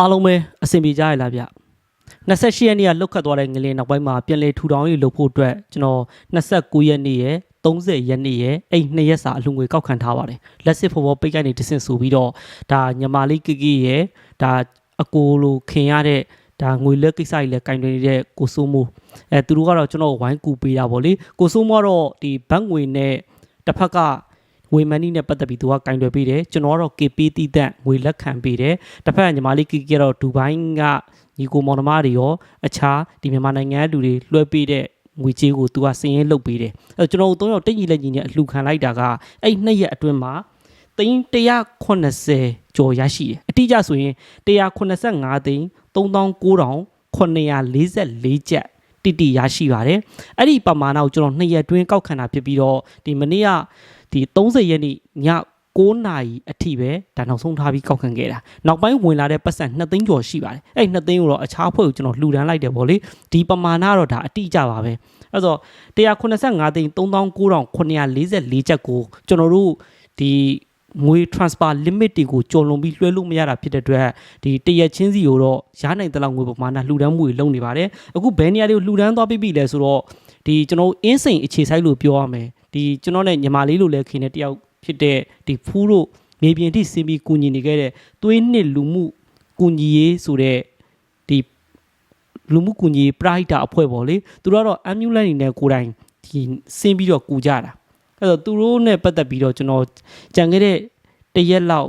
အားလုံးပဲအဆင်ပြေကြရလားဗျ28ရက်နေ့ကလွတ်ခတ်သွားတဲ့ငလင်းနောက်ပိုင်းမှာပြန်လဲထူထောင်ရေးလုပ်ဖို့အတွက်ကျွန်တော်29ရက်နေ့ရယ်30ရက်နေ့ရယ်အဲ့နှစ်ရက်စာအလူငွေကောက်ခံထားပါတယ်လက်စစ်ဖော်ဖော်ပိတ်ကနေတဆင့်ဆိုပြီးတော့ဒါညမာလေးကိကိရယ်ဒါအကိုလိုခင်ရတဲ့ဒါငွေလက်ကိစ္စကြီးလဲကင်တွင်နေတဲ့ကိုစိုးမိုးအဲသူတို့ကတော့ကျွန်တော်ဝိုင်းကူပေးတာပေါ့လေကိုစိုးမိုးကတော့ဒီဘတ်ငွေနဲ့တစ်ဖက်က ဝေမန်နီနဲ့ပတ်သက်ပြီးသူကကင်တွယ်ပေးတယ်ကျွန်တော်ကတော့ KP တီးတဲ့ငွေလက်ခံပေးတယ်တစ်ဖက်ကညီမလေးကိကိကတော့ဒူဘိုင်းကညီကိုမောင်နှမတွေရောအခြားဒီမြန်မာနိုင်ငံလူတွေလွှဲပေးတဲ့ငွေကြေးကိုသူကစည်ရင်လုပ်ပေးတယ်အဲကျွန်တော်တို့သုံးယောက်တိတ်ကြီးလက်ကြီးနဲ့အလှခံလိုက်တာကအဲ့နှစ်ရက်အတွင်းမှာသိန်း180ကျော်ရရှိတယ်အတိအကျဆိုရင်185သိန်း3944ကျပ် တိတိရရှိပါတယ်အဲ့ဒီပမာဏကိုကျွန်တော်နှစ်ရက်တွင်းကောက်ခံတာဖြစ်ပြီးတော့ဒီမနေ့ကဒီ30ရက်နေ့ည9နာရီအထိပဲဒါနောက်ဆုံးထားပြီးကောက်ခံခဲ့တာနောက်ပိုင်းဝင်လာတဲ့ပတ်စံ2သိန်းကျော်ရှိပါတယ်အဲ့2သိန်းကိုတော့အခြားဖွဲ့ကိုကျွန်တော်လှူဒန်းလိုက်တယ်ဗောလေဒီပမာဏတော့ဒါအတိအကျပါပဲအဲ့တော့185သိန်း3944ချက်ကိုကျွန်တော်တို့ဒီ ငွေ transfer limit တွေကိုကျော်လွန်ပြီးလွှဲလို့မရတာဖြစ်တဲ့အတွက်ဒီတရက်ချင်းစီကိုတော့ရနိုင်တဲ့လောက်ငွေပမာဏလှူဒန်းမှုတွေလုပ်နေပါတယ်အခုဘယ်နေရာတွေကိုလှူဒန်းသွားပြီးပြီလဲဆိုတော့ဒီကျွန်တော်အင်းစိန်အခြေဆိုင်လို့ပြောရမယ်ဒီကျွန်တော်နဲ့ညီမလေးလိုလဲခင်တဲ့တယောက်ဖြစ်တဲ့ဒီဖူးတို့မြေပြင်ထိစင်ပြီးကူညီနေခဲ့တဲ့သွေးနှစ်လူမှုကူညီရေးဆိုတဲ့ဒီလူမှုကူညီရေးပရိုက်တာအဖွဲ့ပေါ့လေသူတို့ကတော့ ambulance နေနဲ့ကိုယ်တိုင်ဒီစင်ပြီးတော့ကူကြတာ အဲ့တော့သူတို့နဲ့ပတ်သက်ပြီးတော့ကျွန်တော်ကြံခဲ့တဲ့တရက်လောက်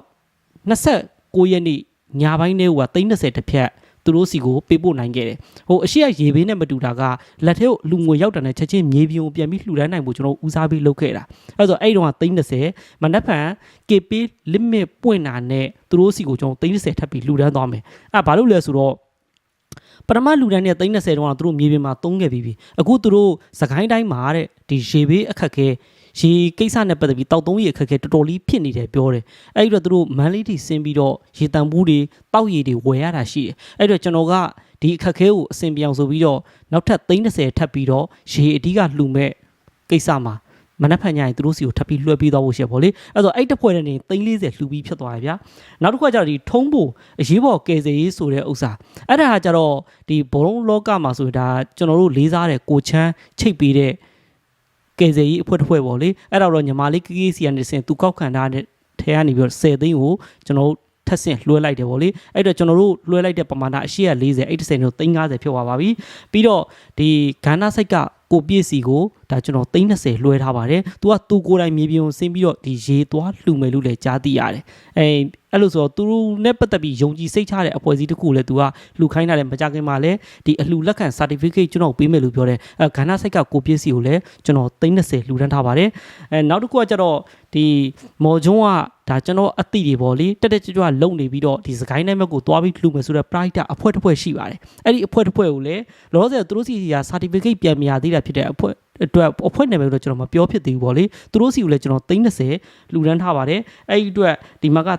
29ရက်နေ့ညပိုင်းတည်းက30တစ်ဖြတ်သူတို့စီကိုပေးပို့နိုင်ခဲ့တယ်။ဟိုအရှိရရေဘေးနဲ့မတူတာကလက်ထဲကိုလူငွေရောက်တယ်နဲ့ချက်ချင်းမြေပြင်ကိုပြန်ပြီးလှူဒန်းနိုင်ဖို့ကျွန်တော်ဦးစားပေးလုပ်ခဲ့တာ။အဲဆိုအဲ့တုန်းက30မနက်ဖြန် KP limit ပွင့်တာနဲ့သူတို့စီကိုကျွန်တော်30ထပ်ပြီးလှူဒန်းသွားမယ်။အဲဘာလို့လဲဆိုတော့ပထမလူတန်းနဲ့30တုန်းကသူတို့မြေပြင်မှာသုံးခဲ့ပြီးပြီအခုသူတို့စကိုင်းတိုင်းမှာတဲ့ဒီရေဘေးအခက်ခဲ ရေကိစ္စနဲ့ပတ်သက်ပြီးတောက်သုံးရေအခက်ခဲတော်တော်လေးဖြစ်နေတယ်ပြောတယ်အဲ့ဒီတော့သူတို့မန်းလေးတီဆင်းပြီးတော့ရေတံဘူးတွေတောက်ရည်တွေဝယ်ရတာရှိတယ်အဲ့ဒီတော့ကျွန်တော်ကဒီအခက်ခဲကိုအဆင်ပြေအောင်ဆိုပြီးတော့နောက်ထပ်30ထပ်ပြီးတော့ရေအဓိကလှူမဲ့ကိစ္စမှာမနက်ဖြန်ညရင်သူတို့စီကိုထပ်ပြီးလွှဲပေးသွားဖို့ရှိရပါလေအဲ့တော့အဲ့တစ်ဖွဲ့နဲ့340လှူပြီးဖြစ်သွားတယ်ဗျာနောက်တစ်ခုကကျတော့ဒီထုံးဖို့အရေးပေါ်ကယ်ဆယ်ရေးဆိုတဲ့ဥစ္စာအဲ့ဒါကကျတော့ဒီဘောလုံးလောကမှာဆိုရင်ဒါကျွန်တော်တို့လေးစားတဲ့ကိုချမ်းချိတ်ပေးတဲ့ ကယ်ဆယ်ရေးအဖွဲ့တစ်ဖွဲ့ပေါ့လေအဲ့ဒါတော့ညီမလေးကိကိစီကနေစင်သူကောက်ခံထားတဲ့ထဲကနေပြီးတော့10သိန်းကိုကျွန်တော်တို့ထက်ဆင့်လွှဲလိုက်တယ်ဗောလေအဲ့တော့ကျွန်တော်တို့လွှဲလိုက်တဲ့ပမာဏအရှိရ40အဲ့30တို့350ဖြစ်သွားပါပြီပြီးတော့ဒီဂန္ဓာစိတ်က ကိုပြည့်စီကိုဒါကျွန်တော်330လွှဲထားပါတယ်။ तू ကသူကိုယ်တိုင်မြေပြင်ကိုဆင်းပြီးတော့ဒီရေသွားလှူမယ်လို့လည်းကြားသိရတယ်။အဲအဲ့လိုဆိုတော့သူတို့နဲ့ပတ်သက်ပြီးယုံကြည်စိတ်ချတဲ့အဖွဲ့အစည်းတစ်ခုလည်း तू ကလှူခိုင်းတာလည်းမကြခင်မှာလည်းဒီအလှူလက်ခံ certificate ကျွန်တော်ပေးမယ်လို့ပြောတယ်။အဲဂန္ဓာစိတ်ကကိုပြည့်စီကိုလည်းကျွန်တော်330လှူဒန်းထားပါတယ်။အဲနောက်တစ်ခုကကျတော့ဒီမော်ဂျွန်းကဒါကျွန်တော်အတိတွေပေါ့လေတက်တက်ကြွကြွလုံနေပြီးတော့ဒီစကိုင်းနိုင်ဘက်ကိုသွားပြီးလှူမယ်ဆိုတော့ pride အဖွဲ့တစ်ဖွဲ့ရှိပါတယ်။အဲ့ဒီအဖွဲ့တစ်ဖွဲ့ကိုလည်းလောလောဆယ်သူတို့စီက certificate ပြန်မရသေးတာဖြစ်တဲ့အဖွဲ့အတွက်အဖွဲ့နာမည်တော့ကျွန်တော်မပြောဖြစ်သေးဘူးပေါ့လေသူတို့စီကိုလည်းကျွန်တော်330လူရန်ထားပါတယ်အဲ့ဒီအတွက်ဒီမှာက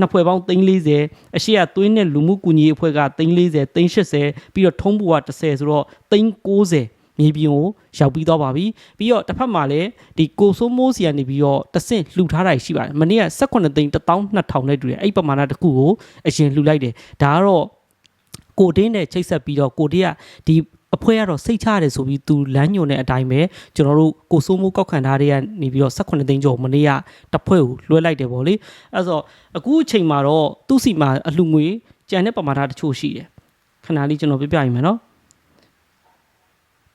နှစ်ဖွဲ့ပေါင်း340အရှိရသွင်းတဲ့လူမှုကူညီရေးအဖွဲ့က340 380ပြီးတော့ထုံးဘူက30ဆိုတော့390မြေပြင်ကိုရောက်ပြီးတော့ပါပြီပြီးတော့တစ်ဖက်မှာလည်းဒီကိုစိုးမိုးစီကနေပြီးတော့တဆင့်လှူထားတာရှိပါတယ်မနေ့က18သိန်း12000နဲ့တူတယ်အဲ့ပမာဏတစ်ခုကိုအရင်လှူလိုက်တယ်ဒါကတော့ကိုတင်းနဲ့ချိတ်ဆက်ပြီးတော့ကိုတင်းကဒီ အဖွဲ့ကတော့စိတ်ချရတယ်ဆိုပြီးသူလမ်းညွန်တဲ့အတိုင်းပဲကျွန်တော်တို့ကိုစိုးမိုးကောက်ခံထားတဲ့ကနေပြီးတော့18သိန်းကျော်မနေ့ကတစ်ဖွဲ့ကိုလွှဲလိုက်တယ်ဗောလေအဲဆိုအခုအချိန်မှာတော့သူ့စီမှာအလှငွေကြံတဲ့ပမာဏတချို့ရှိတယ်ခဏလေးကျွန်တော်ပြပြရင်မယ်နော်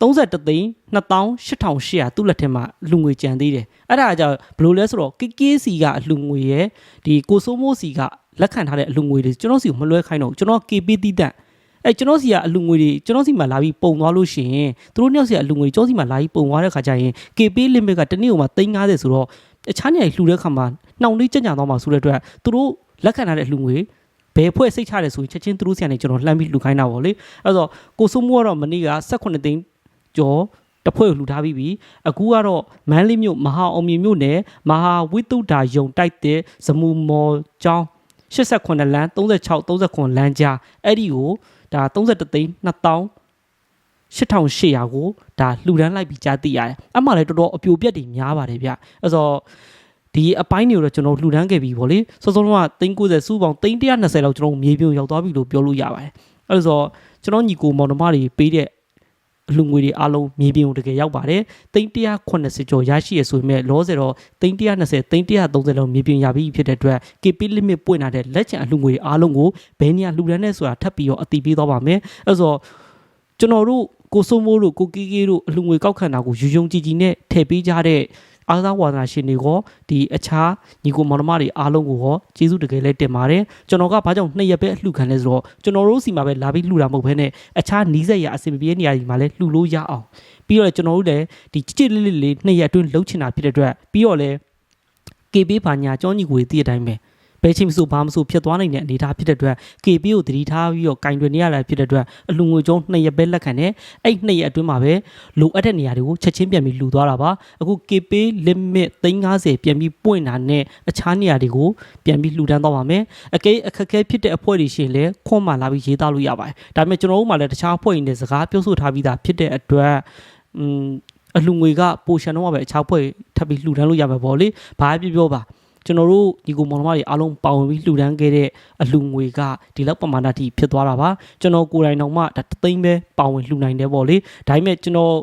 33သိန်း2800သူ့လက်ထက်မှာလူငွေကြံသေးတယ်အဲ့ဒါကြောင့်ဘယ်လိုလဲဆိုတော့ KKC ကအလူငွေရဲ့ဒီကိုစိုးမိုးစီကလက်ခံထားတဲ့အလူငွေတွေကျွန်တော်စီကိုမလွှဲခိုင်းတော့ကျွန်တော် KP တီးတန့် အဲကျွန်တော်စီကအလူငွေတွေကျွန်တော်စီမှာလာပြီးပုံသွားလို့ရှိရင်သူတို့နှစ်ယောက်စီကအလူငွေကျွန်တော်စီမှာလာပြီးပုံသွားတဲ့ခါကျရင် KP limit ကတနေ့ကိုမှ350ဆိုတော့အခြားနေရာလှူတဲ့ခါမှာနှောင်လေးကြံ့ကြံသွားမှာဆိုတဲ့အတွက်သူတို့လက်ခံထားတဲ့အလူငွေဘယ်ဖွဲ့စိတ်ချတယ်ဆိုရင်ချက်ချင်းသူတို့စီကနေကျွန်တော်လှမ်းပြီးလှူခိုင်းတာပေါ့လေအဲဆိုကိုစိုးမိုးကတော့မနေ့က18သိန်းကျော်တဖွဲ့ကိုလှူထားပြီးပြီအခုကတော့မန်းလေးမြို့မဟာအောင်မြေမြို့နယ်မဟာဝိတုဒ္ဓါယုံတိုက်တဲ့ဇမူမော်ကျောင်း89လမ်း36 39လမ်းကြားအဲ့ဒီကို ဒါ31သိန်း2000 8800ကိုဒါလှူဒန်းလိုက်ပြီးကြားသိရတယ်။အမှလည်းတော်တော်အပြိုပြက်တွေများပါတယ်ဗျ။အဲဆိုဒီအပိုင်းတွေကိုတော့ကျွန်တော်လှူဒန်းခဲ့ပြီဗောလေစောစောက390စုပေါင်း320လောက်ကျွန်တော်မြေပြုံရောက်သွားပြီလို့ပြောလို့ရပါတယ်အဲ့ဒါဆိုကျွန်တော်ညီကိုမောင်နှမတွေပေးတဲ့ အလှငွေတွေအားလုံးမြေပြင်ကိုတကယ်ရောက်ပါတယ်380ကျော်ရရှိရဆိုပေမဲ့လောဆယ်တော့320 330လောက်မြေပြင်ရပြီးဖြစ်တဲ့အတွက် KP limit ပွင့်လာတဲ့လက်ချံအလှငွေတွေအားလုံးကိုဘယ်နေရာလှူဒန်းနေဆိုတာထပ်ပြီးတော့အတိပေးသွားပါမယ်အဲ့ဆိုကျွန်တော်တို့ကိုစိုးမိုးတို့ကိုကီကီတို့အလှငွေကောက်ခံတာကိုယူယုံကြည်ကြည်နဲ့ထည့်ပေးကြတဲ့ အားသာဝါဒနာရှင်တွေကဒီအခြားညီကိုမောင်နှမတွေအားလုံးကိုရောကျေးဇူးတကယ်လည်းတင်ပါတယ်ကျွန်တော်ကဘာကြောင့်နှစ်ရက်ပဲအလှခံလဲဆိုတော့ကျွန်တော်တို့စီမှာပဲလာပြီးလှူတာမဟုတ်ဘဲနဲ့အခြားနီးစက်ရအစီအမပြေနေရာဒီမှာလည်းလှူလို့ရအောင်ပြီးတော့ကျွန်တော်တို့လည်းဒီကြစ်ကြစ်လေးလေးလေးနှစ်ရက်အတွင်းလှုပ်ချင်တာဖြစ်တဲ့အတွက်ပြီးတော့လည်း KB ဘာညာကြောညီကိုတည်တဲ့အတိုင်းပဲ ဘယ်ချိန်မဆိုဘာမဆိုဖြစ်သွားနိုင်တဲ့အနေအထားဖြစ်တဲ့အတွက် KB ကိုတတိထားပြီးတော့ကင်တွင်နေရတာဖြစ်တဲ့အတွက်အလူငွေကျုံနှစ်ရက်ပဲလက်ခံတယ်အဲ့နှစ်ရက်အတွင်းမှာပဲလိုအပ်တဲ့နေရာတွေကိုချက်ချင်းပြန်ပြီးလှူသွားတာပါအခု KB limit 350ပြန်ပြီးပွင့်တာနဲ့အခြားနေရာတွေကိုပြန်ပြီးလှူဒန်းသွားပါမယ်အကဲအခက်အခဲဖြစ်တဲ့အဖွဲ့တွေရှင်လဲခွန်မှလာပြီးရေးသားလို့ရပါတယ်ဒါပေမဲ့ကျွန်တော်တို့မှလည်းတခြားအဖွဲ့တွေနဲ့စကားပြောဆိုထားပြီးသားဖြစ်တဲ့အတွက်อืมအလူငွေကပိုရှန်တော့ပဲအခြားဖွဲ့ထပ်ပြီးလှူဒန်းလို့ရမှာပေါ့လေဘာပဲပြောပြောပါ ကျွန်တော်တို့ဒီကိုမောင်နှမတွေအားလုံးပါဝင်ပြီးလှူဒန်းခဲ့တဲ့အလူငွေကဒီလောက်ပမာဏတိဖြစ်သွားတာပါကျွန်တော်ကိုယ်တိုင်တော့မှဒါတသိန်းပဲပါဝင်လှူနိုင်တယ်ပေါ့လေဒါပေမဲ့ကျွန်တော်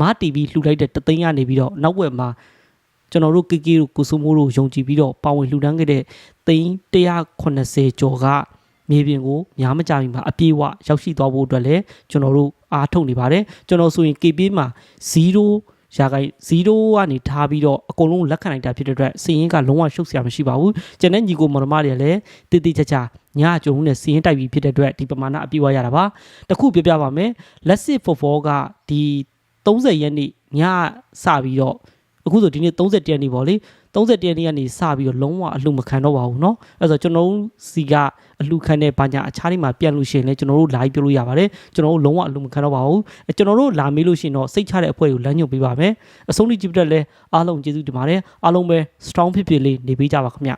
မားတီဗီလှူလိုက်တဲ့တသိန်းကနေပြီးတော့နောက်ဝက်မှာကျွန်တော်တို့ကီကီတို့ကိုစုမိုးတို့ယုံကြည်ပြီးတော့ပါဝင်လှူဒန်းခဲ့တဲ့သိန်း180ကျော်ကမြေပြင်ကိုများမကြမီမှာအပြေးဝရောက်ရှိသွားဖို့အတွက်လည်းကျွန်တော်တို့အားထုတ်နေပါတယ်ကျွန်တော်ဆိုရင် KP မှာ0 ရာခိုင်0ကနေထားပြီးတော့အကုန်လုံးလက်ခံလိုက်တာဖြစ်တဲ့အတွက်စီရင်ကလုံးဝရှုပ်စရာမရှိပါဘူးကျန်တဲ့ညီကိုမော်ဒမားတွေလည်းတည်တည်ချာချာညအကျုံနဲ့စီရင်တိုက်ပြီးဖြစ်တဲ့အတွက်ဒီပမာဏအပြည့်ဝရတာပါတခုပြောပြပါမယ်လက်စစ်ဖော်ဖော်ကဒီ30ရက်နေ့ညစပြီးတော့အခုဆိုဒီနေ့30ရက်နေ့ပေါ့လေ 30ရက်နေ့ကနေစပြီးတော့လုံးဝအလှမခံတော့ပါဘူးเนาะအဲ့ဆိုကျွန်တော်တို့စီကအလှခံတဲ့ဘာညာအခြားတွေမှာပြန်လို့ရှိရင်လည်းကျွန်တော်တို့လာပြီးပြောလို့ရပါတယ်ကျွန်တော်တို့လုံးဝအလှမခံတော့ပါဘူးအဲကျွန်တော်တို့လာမေးလို့ရှိရင်တော့စိတ်ချတဲ့အဖွဲ့ကိုလမ်းညွှန်ပေးပါမယ်အဆုံးထိကြည့်ပြတဲ့လဲအားလုံးကျေးဇူးတင်ပါတယ်အားလုံးပဲ strong ဖြစ်ဖြစ်လေးနေပေးကြပါခင်ဗျ